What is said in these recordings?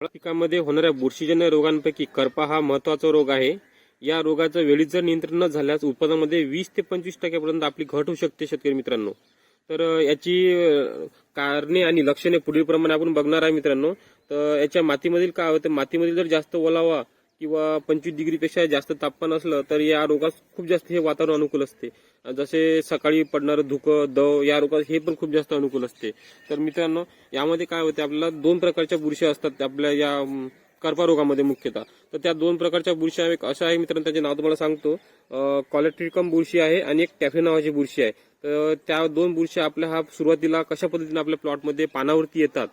पिकामध्ये होणाऱ्या बुरशीजन्य रोगांपैकी करपा हा महत्त्वाचा रोग आहे. या रोगाचं वेळीच जर नियंत्रण न झाल्यास उत्पादनामध्ये वीस ते पंचवीस टक्क्यापर्यंत आपली घट होऊ शकते शेतकरी मित्रांनो. तर याची कारणे आणि लक्षणे पुढील प्रमाणे आपण बघणार आहे मित्रांनो. तर याच्या मातीमधील काय होतं? मातीमधील जर जास्त ओलावा किंवा पंचवीस डिग्रीपेक्षा जास्त तापमान असलं तर या रोगास खूप जास्त हे वातावरण अनुकूल असते. जसे सकाळी पडणारं धुकं दव या रोगास हे पण खूप जास्त अनुकूल असते. तर मित्रांनो यामध्ये काय होते आपल्याला दोन प्रकारच्या बुरशी असतात आपल्या या कर्पा रोगामध्ये मुख्यतः. तर त्या दोन प्रकारच्या बुरशी एक अशा आहे मित्रांनो त्याचे नाव तुम्हाला सांगतो. कॉलेट्रिकम बुरशी आहे आणि एक टॅफे नावाची बुरशी आहे. तर त्या दोन बुरशी आपल्या हा सुरुवातीला कशा पद्धतीने आपल्या प्लॉटमध्ये पानावरती येतात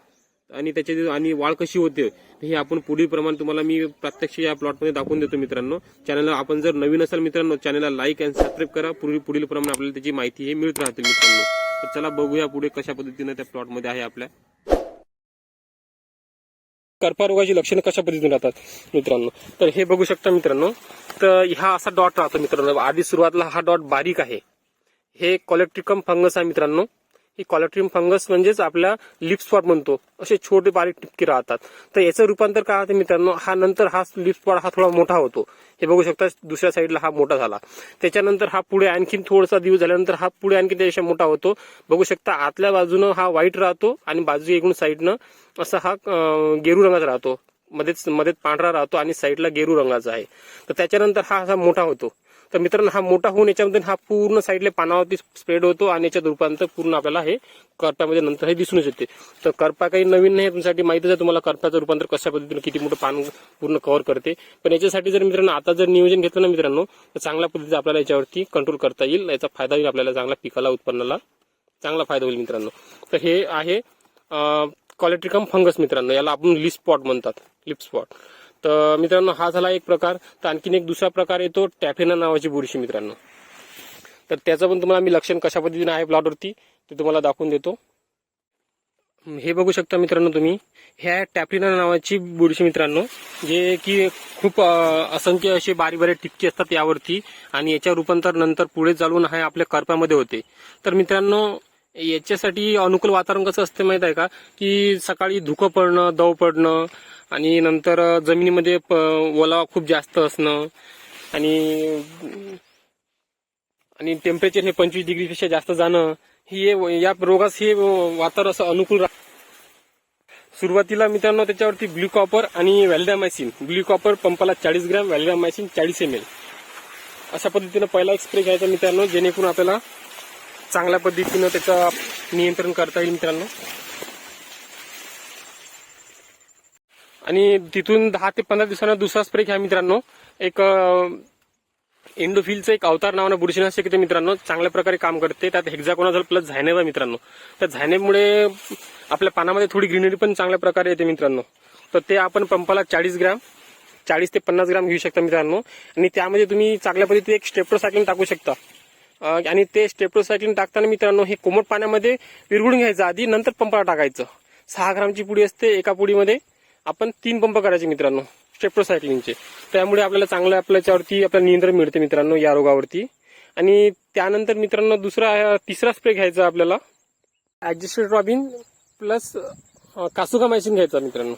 आणि त्याच्या आणि वाढ कशी होते हे आपण पुढील प्रमाण तुम्हाला मी प्रत्यक्ष या प्लॉटमध्ये दाखवून देतो मित्रांनो. चॅनलला आपण जर नवीन असाल मित्रांनो चॅनलला लाईक अँड सबस्क्राईब करा. पुढील पुढील प्रमाणे आपल्याला त्याची माहिती हे मिळत राहतील मित्रांनो. तर चला बघूया पुढे कशा पद्धतीनं त्या प्लॉटमध्ये आहे आपल्या. कर्पारोगाची लक्षणं कशा पद्धतीने राहतात मित्रांनो? तर हे बघू शकता मित्रांनो. तर हा असा डॉट राहतो मित्रांनो. आधी सुरुवातीला हा डॉट बारीक आहे. हे कॉलेक्ट्रिकम फंगस आहे मित्रांनो. ही कॉलेक्ट्रिकम फंगस म्हणजेच आपल्या लिप स्पॉट म्हणतो. असे छोटे बारीक टिपके राहतात. तर याचं रूपांतर काय होतं मित्रांनो? हा नंतर हा लिप स्पॉट हा थोडा मोठा होतो. हे बघू शकता दुसऱ्या साईडला हा मोठा झाला. त्याच्यानंतर हा पुढे आणखीन थोडासा दिवस झाल्यानंतर हा पुढे आणखी त्याच्या मोठा होतो. बघू शकता आतल्या बाजूनं हा व्हाईट राहतो आणि बाजू एकूण साईडनं असा हा गेरू रंगाचा राहतो. मध्येच मध्येच पांढरा राहतो आणि साईडला गेरू रंगाचा आहे. तर त्याच्यानंतर हा असा मोठा होतो. तर मित्रांनो हा मोठा होऊन याच्यामध्ये हा पूर्ण साईडला पानावरती स्प्रेड होतो आणि याच्यात रूपांतर पूर्ण आपल्याला हे करप्यामध्ये नंतर हे दिसूनच येते. तर करपा काही नवीन नाही तुमच्यासाठी माहितीच आहे तुम्हाला करप्याचं रूपांतर कशा पद्धतीने किती मोठं पान पूर्ण कव्हर करते. पण याच्यासाठी जर मित्रांनो आता जर नियोजन घेतलं ना मित्रांनो तर चांगल्या पद्धतीने आपल्याला याच्यावरती कंट्रोल करता येईल. याचा फायदा होईल आपल्याला चांगला पिकाला उत्पन्नाला. चांगला फायदा होईल मित्रांनो. तर हे आहे कॉलेट्रिकम फंगस मित्रांनो याला आपण लिप स्पॉट म्हणतात. लिप स्पॉट तर मित्रांनो हा झाला एक प्रकार. तर आणखीन एक दुसरा प्रकार येतो टॅफेना नावाची बुरशी मित्रांनो. तर त्याचं पण तुम्हाला मी लक्षण कशा पद्धतीने आहे प्लॉटवरती ते तुम्हाला दाखवून देतो. हे बघू शकता मित्रांनो तुम्ही. ह्या टॅपलिना नावाची बुरशी मित्रांनो जे की खूप असंख्य असे बारीक बारीक टिपके असतात यावरती आणि याच्या रूपांतर नंतर पुढे चालून आहे आपल्या करप्यामध्ये होते. तर मित्रांनो याच्यासाठी अनुकूल वातावरण कसं असतं माहीत आहे का? की सकाळी धुकं पडणं दव पडणं आणि नंतर जमिनीमध्ये प- ओलावा खूप जास्त असणं आणि आणि टेम्परेचर हे पंचवीस डिग्रीपेक्षा जास्त जाणं ही हे- या रोगास हे वातावरण असं अनुकूल राहतं सुरुवातीला मित्रांनो त्याच्यावरती ब्ल्यू कॉपर आणि व्हॅल्डामायसिन ब्ल्यू कॉपर पंपाला चाळीस ग्रॅम व्हॅल्डामायसिन चाळीस एम एल अशा पद्धतीनं पहिला एक स्प्रे घ्यायचा मित्रांनो जेणेकरून आपल्याला चांगल्या पद्धतीनं त्याचं नियंत्रण करता येईल मित्रांनो. आणि तिथून दहा ते पंधरा दिवसांना दुसरा स्प्रे घ्या मित्रांनो. एक एंडोफिलचं इंडोफिलचं एक अवतार नावानं बुरशीनाशक येते मित्रांनो चांगल्या प्रकारे काम करते. त्यात हेक्झाकोनाझल प्लस झायनेवा मित्रांनो. त्या झायनेमुळे आपल्या पानामध्ये थोडी ग्रीनरी पण चांगल्या प्रकारे येते मित्रांनो. तर ते आपण पंपाला चाळीस ग्रॅम चाळीस ते पन्नास ग्राम घेऊ शकता मित्रांनो. आणि त्यामध्ये तुम्ही चांगल्या पद्धतीने एक स्टेप्टोसायक्लिन टाकू शकता. आणि ते स्टेप्टोसायक्लिन टाकताना मित्रांनो हे कोमट पाण्यामध्ये विरघळून घ्यायचं आधी नंतर पंपाला टाकायचं. सहा ग्रामची पुडी असते एका पुडीमध्ये. आपण तीन पंप करायचे मित्रांनो स्टेप्टोसायक्लिनचे त्यामुळे आपल्याला चांगलं आपल्याच्यावरती आपल्याला नियंत्रण मिळते मित्रांनो या रोगावरती. आणि त्यानंतर मित्रांनो दुसरा तिसरा स्प्रे घ्यायचा आपल्याला. Adjusted robin plus kasugamycin घ्यायचा मित्रांनो.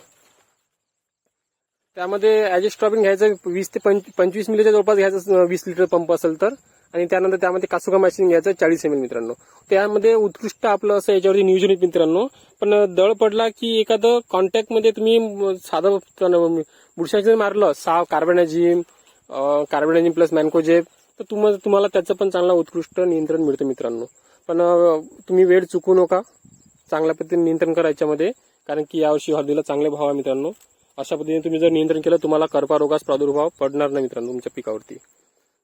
त्यामध्ये ऍडजस्ट रॉबिन घ्यायचं वीस ते पंच- पंचवीस मिलीच्या जवळपास घ्यायचं वीस लिटर पंप असेल तर. आणि त्यानंतर त्यामध्ये कासुका मशीन घ्यायचं चाळीस एम एल मित्रांनो. त्यामध्ये उत्कृष्ट आपलं असं याच्यावरती नियोजन आहे मित्रांनो. पण दळ पडला की एखादं कॉन्टॅक्टमध्ये तुम्ही साधं बुरशाचं मारलं साव कार्बनाजिम कार्बनाजिम प्लस मॅनकोजेब तर तुम्हाला तुम्हाला त्याचं पण चांगला उत्कृष्ट नियंत्रण मिळतं मित्रांनो. पण तुम्ही वेळ चुकू नका. चांगल्या पद्धतीने नियंत्रण करा याच्यामध्ये. कारण की यावर्षी हळदीला चांगले भाव आहे मित्रांनो. अशा पद्धतीने तुम्ही जर नियंत्रण केलं तुम्हाला कर्पारोगास प्रादुर्भाव पडणार नाही मित्रांनो तुमच्या पिकावरती.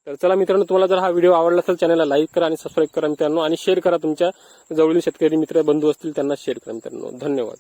तर चला मित्रांनो तुम्हाला जर हा व्हिडिओ आवडला असेल चॅनलला लाईक करा आणि सबस्क्राईब करा मित्रांनो आणि शेअर करा तुमच्या जवळील शेतकरी मित्र बंधू असतील त्यांना शेअर करा मित्रांनो. धन्यवाद.